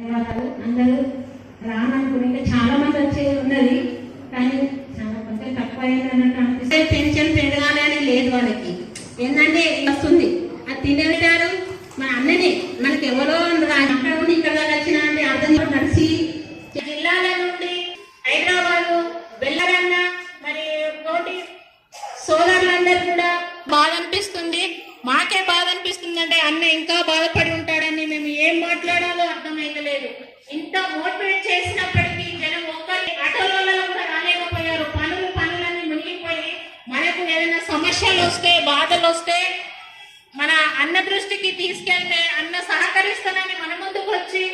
ధన్యవాదాలు అందరూ రాననుకుని చాలా మంది వచ్చే ఉన్నది. కానీ చాలా కొంచెం తక్కువ అయిందన్నట్టు అనిపిస్తే పెన్షన్ పెరగాలి అని లేదు వాళ్ళకి. ఏంటంటే వస్తుంది. అది తినేటారు మన అన్నని. మనకి ఎవరో రా- అక్కడ ఇక్కడ వచ్చిన అంటే అర్థం నడిచి జిల్లాల నుండి హైదరాబాద్ వెళ్ళరన్న మరి తోటి సోదరులందరూ కూడా బాధ అనిపిస్తుంది. మాకే బాధ అనిపిస్తుంది. అంటే అన్న ఇంకా బాధపడి ఉంటాడు. ఏం మాట్లాడాలో అర్థమైతలేదు ఇంత మోటివేట్ చేసినప్పటికీ జనం ఒక్కరి ఆటోలలో కూడా రాలేకపోయారు. పనులు పనులన్నీ మునిగిపోయి మనకు ఏదైనా సమస్యలు వస్తే బాధలు వస్తే మన అన్న దృష్టికి తీసుకెళ్తే అన్న సహకరిస్తానని మన ముందుకు వచ్చి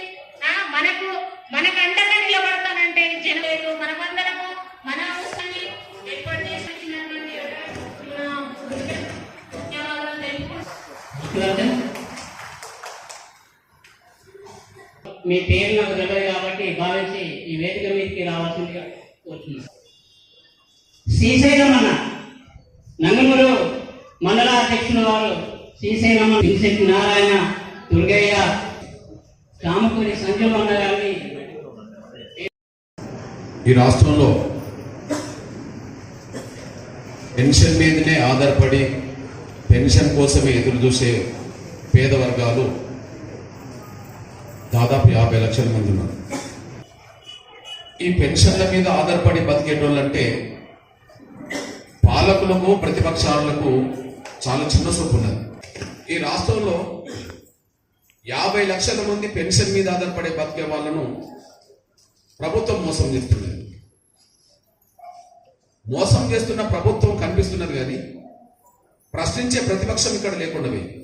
ఆ, మనకు మనకు అండగా నిలబడతానంటే జనలేదు మనమందరము మన అవసరాన్ని ఏర్పాటు చేసినటువంటి మీ పేరు నాకు తెలియదు కాబట్టి భావించి ఈ వేదిక మీదకి రావాల్సిందిగా వచ్చింది శ్రీశైలం అన్న నంగనూరు మండల అధ్యక్షుల వారు శ్రీశైలం పిలిశెట్టి నారాయణ దుర్గయ్య రామకూరి సంజీవ అన్న గారిని ఈ రాష్ట్రంలో పెన్షన్ మీదనే ఆధారపడి పెన్షన్ కోసమే ఎదురు చూసే పేద వర్గాలు దాదాపు యాభై లక్షల మంది ఉన్నారు. ఈ పెన్షన్ల మీద ఆధారపడి బతికేటోళ్ళంటే పాలకులకు ప్రతిపక్షాలకు చాలా చిన్న సొప్పు ఉన్నది. ఈ రాష్ట్రంలో యాభై లక్షల మంది పెన్షన్ మీద ఆధారపడే బతికే వాళ్ళను ప్రభుత్వం మోసం చేస్తున్నది. మోసం చేస్తున్న ప్రభుత్వం కనిపిస్తున్నది కానీ ప్రశ్నించే ప్రతిపక్షం ఇక్కడ లేకుండా పోయింది.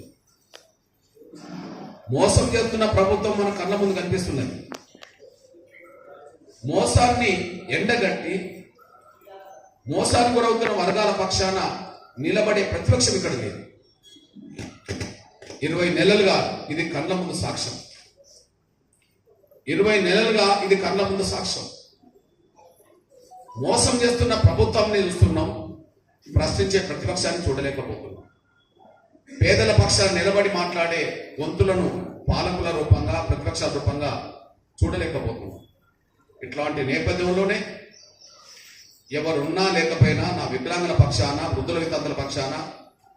మోసం చేస్తున్న ప్రభుత్వం మన కళ్ళ ముందు కనిపిస్తున్నది. మోసాన్ని ఎండగట్టి మోసానికి గురవుతున్న వర్గాల పక్షాన నిలబడే ప్రతిపక్షం ఇక్కడ లేదు. ఇరవై నెలలుగా ఇది కళ్ళ ముందు సాక్ష్యం. ఇరవై నెలలుగా ఇది కళ్ళ ముందు సాక్ష్యం. మోసం చేస్తున్న ప్రభుత్వాన్ని చూస్తున్నాం. ప్రశ్నించే ప్రతిపక్షాన్ని చూడలేకపోతున్నాం. పేదల పక్షాన్ని నిలబడి మాట్లాడే గొంతులను పాలకుల రూపంగా ప్రతిపక్షాల రూపంగా చూడలేకపోతున్నాం. ఇట్లాంటి నేపథ్యంలోనే ఎవరున్నా లేకపోయినా నా వికలాంగుల పక్షాన వృద్ధుల వితంతుల పక్షాన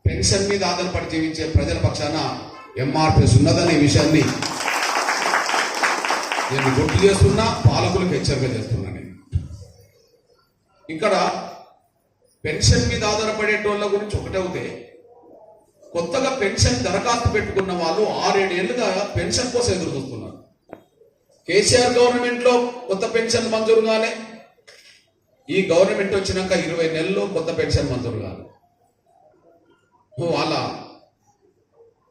పెన్షన్ మీద ఆధారపడి జీవించే ప్రజల పక్షాన ఎంఆర్పిఎస్ ఉన్నదనే విషయాన్ని నేను గుర్తు చేస్తున్నా పాలకులకు హెచ్చరిక చేస్తున్నా నేను. ఇక్కడ పెన్షన్ మీద ఆధారపడేటోళ్ళ గురించి ఒకటే అవుతే కొత్తగా పెన్షన్ దరఖాస్తు పెట్టుకున్న వాళ్ళు ఆరేడేళ్ళుగా పెన్షన్ కోసం ఎదురు చూస్తున్నారు. కేసీఆర్ గవర్నమెంట్లో కొత్త పెన్షన్ మంజూరు కాలే. ఈ గవర్నమెంట్ వచ్చినాక ఇరవై నెలల్లో కొత్త పెన్షన్ మంజూరు కాదు వాళ్ళ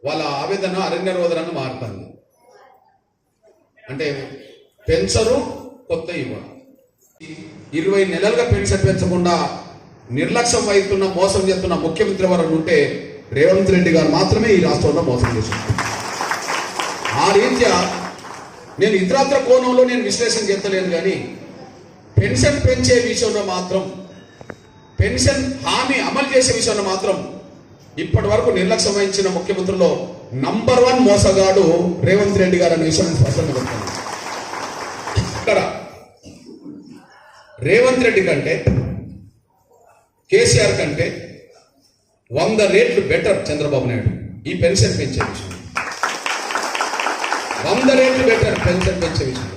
వాళ్ళ ఆవేదన అరణ్య రోదనంగా మారుతుంది. అంటే పెన్షరు కొత్త ఇవ్వరు ఇరవై నెలలుగా పెన్షన్ పెంచకుండా నిర్లక్ష్యం వహిస్తున్న మోసం చేస్తున్న ముఖ్యమంత్రి వారు ఉంటే రేవంత్ రెడ్డి గారు మాత్రమే ఈ రాష్ట్రంలో మోసం చేశారు. ఆ రీత్యా నేను ఇతరాత్ర కోణంలో నేను విశ్లేషణ చేస్తలేను కానీ పెన్షన్ పెంచే విషయంలో మాత్రం పెన్షన్ హామీ అమలు చేసే విషయంలో మాత్రం ఇప్పటి వరకు నిర్లక్ష్యం వహించిన ముఖ్యమంత్రుల్లో నంబర్ వన్ మోసగాడు రేవంత్ రెడ్డి గారు అనే విషయం స్పష్టంగా ఇక్కడ రేవంత్ రెడ్డి కంటే కేసీఆర్ కంటే వంద రేట్లు బెటర్ చంద్రబాబు నాయుడు. ఈ పెన్షన్ పెంచే విషయం. వంద రేట్లు బెటర్ పెన్షన్ పెంచే విషయం.